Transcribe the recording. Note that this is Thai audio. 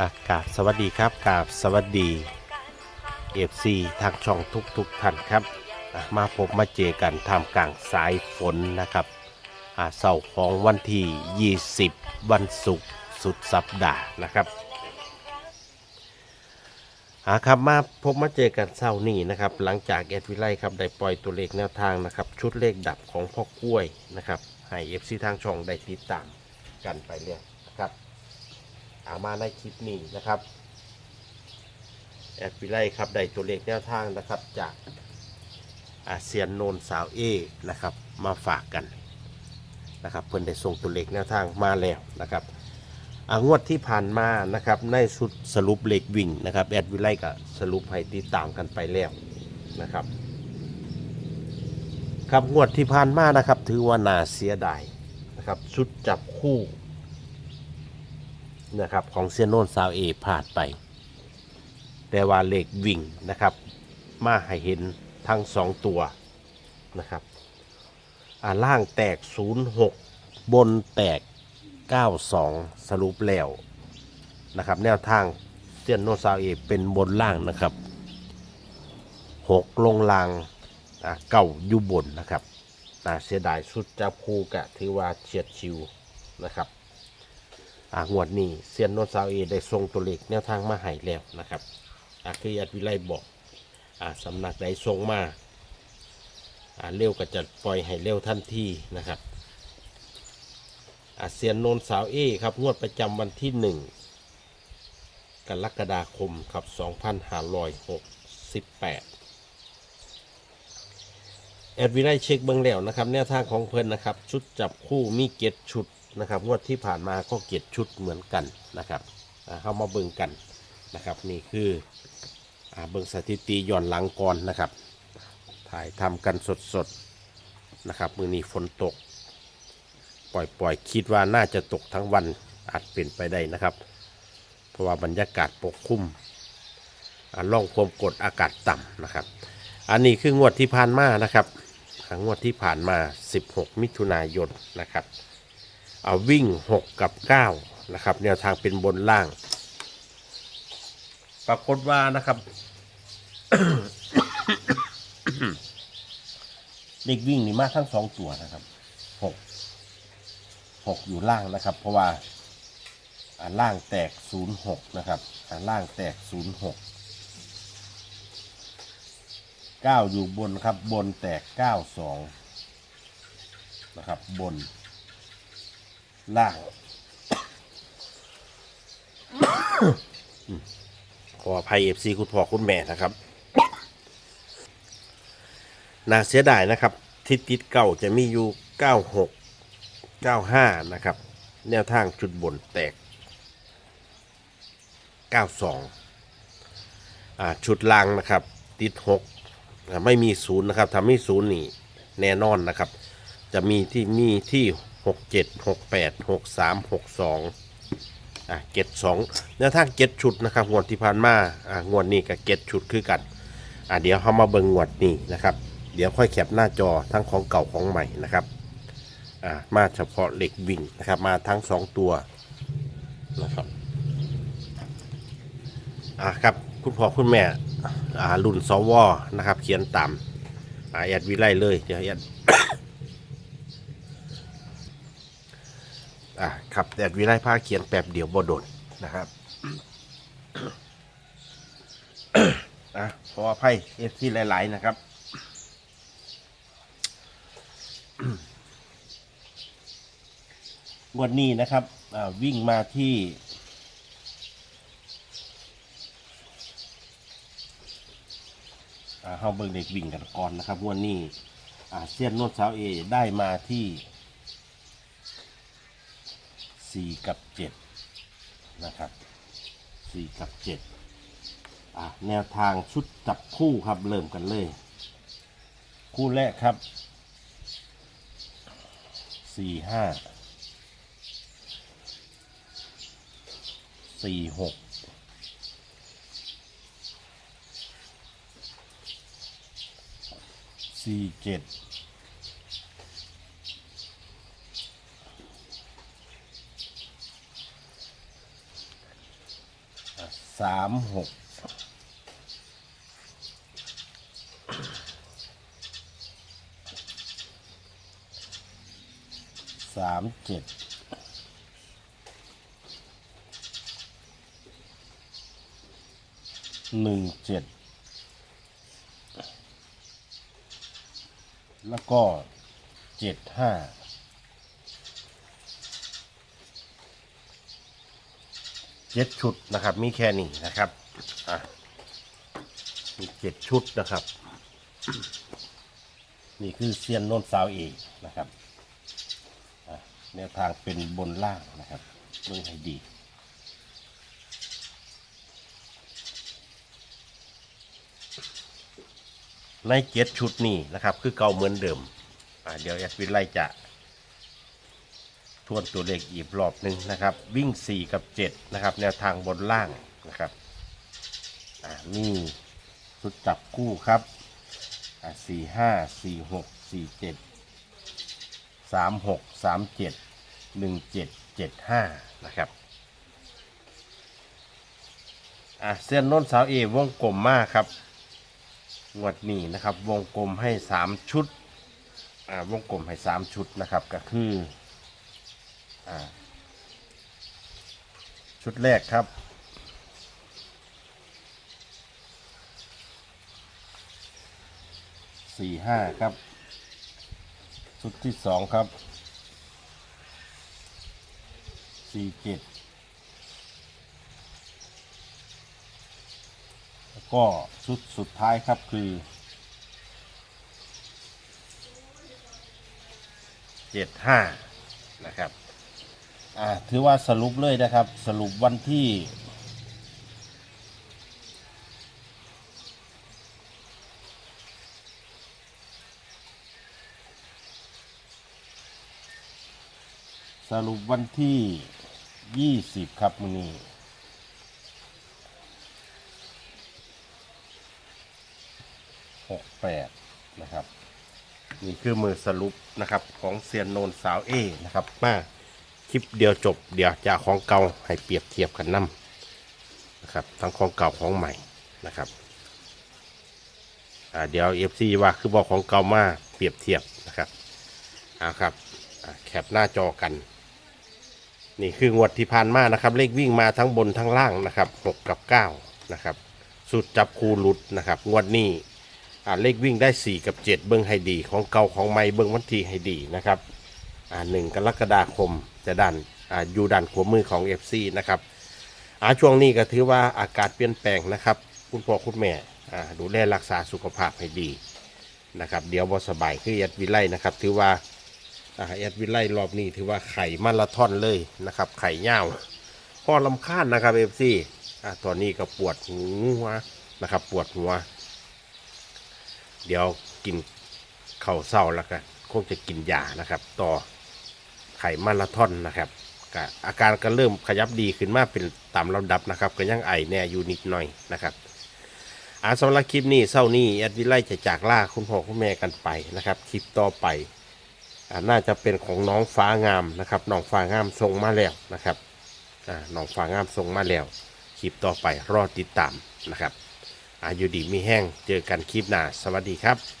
อะกราบสวัสดีครับกราบสวัสดีเอฟซีทางช่องทุกทุกๆท่านครับอะมาพบมาเจอกันท่ามกลางสายฝนนะครับอะเสาร์ของวันที่ 20 วันศุกร์สุดสัปดาห์นะครับอะครับมาพบมาเจอกันเช้านี้นะครับหลังจากแอดวิไลครับได้ปล่อยตัวเลขแนวทางนะครับชุดเลขดับของพ่อกล้วยนะครับให้เอฟซีทางช่องได้ติดตามกันไปเรื่อยนะครับ เอามาในคลิปนี้นะครับแอดวิไลครับได้ตัวเลขแนวทางนะครับจากอาเซียนโนนสาวเอนะครับมาฝากกันนะครับเพิ่นได้ส่งตัวเลขแนวทางมาแล้วนะครับงวดที่ผ่านมานะครับในสุดสรุปเลขวิ่งนะครับแอดวิไลก็สรุปให้ติดตามกันไปแล้วนะครับครับงวดที่ผ่านมานะครับถือว่าน่าเสียดายนะครับชุดจับคู่ นะครับของเซียนโนนซาวเอพลาดไป แต่ว่าเลขวิ่งนะครับ มาให้เห็นทั้งสองตัวนะครับอ่าล่างแตก 06 บนแตก 92 สรุปแล้วนะครับ แนวทางเซียนโนนซาวเอเป็นบนล่างนะครับ 6 ลงล่างอ่าเก่าอยู่บนนะครับน่าเสียดายสุดจะพูกะถือว่าเฉียดชิวนะครับ อ่างวดนี้เซียนโนนซาวเอได้ส่งตัวเลขแนวทางมาให้แล้วนะครับอ่าคืออัดวิไลบอกอ่าสำนักใดส่งมาอ่าเร็วก็จะปล่อยให้เร็วทันทีนะครับอ่าเซียนโนนสาวเอครับงวดประจำวันที่หนึ่งกรกฎาคมครับ 2568 แอดวิไลเช็คเบื้องแล้วนะครับ แนวทางของเพิ่นนะครับ ชุดจับคู่มีเกตชุด นะครับงวดที่ผ่านมาก็เก็บชุดเหมือนกันนะครับเข้ามาเบิ่งกันนะครับ นี่คืออเบิ่งสถิติย้อนหลังก่อนนะครับ ถ่ายทำกันสดๆนะครับมือนี้ฝนตก ปล่อยๆคิดว่าน่าจะตกทั้งวันอาจเป็นไปได้นะครับ เพราะว่าบรรยากาศปกคลุมอ่าล่องความกดอากาศต่ำนะครับ อันนี้คืองวดที่ผ่านมานะครับงวดที่ผ่านมา 16 มิถุนายนนะครับ วิ่ง 6 กับ 9 นะครับ แนวทางเป็นบนล่าง ปรากฏว่านะครับ เด็กวิ่งนี่มาทั้งสองตัวนะครับหกหกอยู่ล่างนะครับ เพราะว่าอ่าล่างแตกศูนย์หกนะครับอ่าล่างแตกศูนย์หกเก้าอยู่บนครับบนแตกเก้าสองนะครับบน ล่างขออภัยเอฟซีคุณพ่อคุณแม่นะครับน่าเสียดายนะครับ ทิศติดเก่าจะมีอยู่ 96 95 นะครับ แนวทางจุดบนแตก 92อ่าชุดล่างนะครับ ติด 6 ไม่มีศูนย์นะครับทำให้ศูนย์นี่แน่นอนนะครับ จะมีที่มีที่ กเจ็ดหกแปดหกสามหกสองอะเก็ดสองแนวทางเก็ดชุดนะครับงวดที่ผ่านมาอะงวดนี้กับเก็ดชุดคือกันอะเดี๋ยวเขามาเบิ่งงวดนี้นะครับ เดี๋ยวค่อยแคปหน้าจอทั้งของเก่าของใหม่นะครับอะมาเฉพาะเหล็กวิ่งนะครับ มาทั้งสองตัวนะครับอะครับคุณพ่อคุณแม่อ่ารุ่นสวนะครับ เขียนตามอ่าแอดวิไลเลยเดี๋ยวแอด อะ ครับแดดวิไลผ้าเขียนแป๊บเดียวบ่โดนนะครับอะขออภัยเอฟซีหลาย ๆ นะครับ วันนี้นะครับวิ่งมาที่เฮาเบิ่งเด็กวิ่งกันก่อนนะครับวันนี้เซียนโนดสาวเอได้มาที่ สี่กับเจ็ดนะครับสี่กับเจ็ดอะแนวทางชุดจับคู่ครับเริ่มกันเลย คู่แรกครับสี่ห้าสี่หกสี่เจ็ด ส สามหกสามเจ็ดหนึ่งเจ็ดแล้วก็เจ็ดห้า เจ็ดชุดนะครับ มีแค่นี้นะครับอะมีเจ็ดชุดนะครับ นี่คือเซียนโนนสาวเอกนะครับอะแนวทางเป็นบนล่างนะครับเบิ่งให้ดีในเจ็ดชุดนี้นะครับ คือเก่าเหมือนเดิม อะเดี๋ยวแอดวินไลจะ วนตัวเลขอีกรอบหนึ่งนะครับ วิ่ง 4 กับ 7 นะครับ แนวทางบนล่างนะครับนี่ชุดจับคู่ครับสี่ห้าสี่หกสี่เจ็ดสามหกสามเจ็ดหนึ่งเจ็ดเจ็ดห้านะครับอะเส้นโน้นสาวเอวงกลมมากครับงวดนี้นะครับ วงกลมให้สามชุดอ่าวงกลมให้สามชุดนะครับก็คือ อ่า ชุดแรกครับ สี่ห้าครับ ชุดที่สองครับ สี่เจ็ดแล้วก็ชุดสุดท้ายครับคือเจ็ดห้านะครับ อ่าถือว่าสรุปเลยนะครับ สรุปวันที่ สรุปวันที่ 20 ครับมือนี้68นะครับ นี่คือมือสรุปนะครับของเซียนโนนสาวเอนะครับมา คลิปเดียวจบเดี๋ยวจากของเก่าให้เปรียบเทียบกันนํนะครับทั้งของเก่าของใหม่นะครับเดี๋ยวเอฟซีว่าคือบอกของเก่ามาเปรียบเทียบนะครับเอาครับแคปหน้าจอกัน นี่คืองวดที่ผ่านมานะครับ เลขวิ่งมาทั้งบนทั้งล่างนะครับ6กับ9นะครับสุดจับคูหลุดนะครับ งวดนี้เลขวิ่งได้ 4 กับ 7 เบิ้งให้ดี ของเก่าของใหม่เบิ้งวันที่ให้ดีนะครับ อ่าหนึ่งกรกฎาคมจะดันอ่าอยู่ดันขวามือของ FC นะครับอ่าช่วงนี้ก็ถือว่าอากาศเปลี่ยนแปลงนะครับ คุณพ่อคุณแม่อ่าดูแลรักษาสุขภาพให้ดีนะครับเดี๋ยวบ่สบายคือแอดวิไลนะครับ ถือว่าอ่าแอดวิไลรอบนี้ถือว่าไข่มาราธอนเลยนะครับ ไข่เน่าพ่อลำคาญนะครับ FC อ่าตอนนี้ก็ปวดหัวนะครับ ปวดหัว เดี๋ยวกินข้าวเศร้าแล้วก็คงจะกินยานะครับ ต่อ ไข่มาราธอนนะครับก็อาการก็เริ่มขยับดีขึ้นมาเป็นตามลำดับนะครับ ก็ยังไอแน่อยู่นิดหน่อยนะครับอาสำหรับคลิปนี้เศร้านี้แอดวิไลจะจากล่าคุณพ่อคุณแม่กันไปนะครับ คลิปต่อไปอน่าจะเป็นของน้องฟ้างามนะครับน้องฟ้างามส่งมาแล้วนะครับน้องฟ้างามส่งมาแล้ว คลิปต่อไปรอติดตามนะครับอายุดีมีแห้งเจอกันคลิปหน้าสวัสดีครับ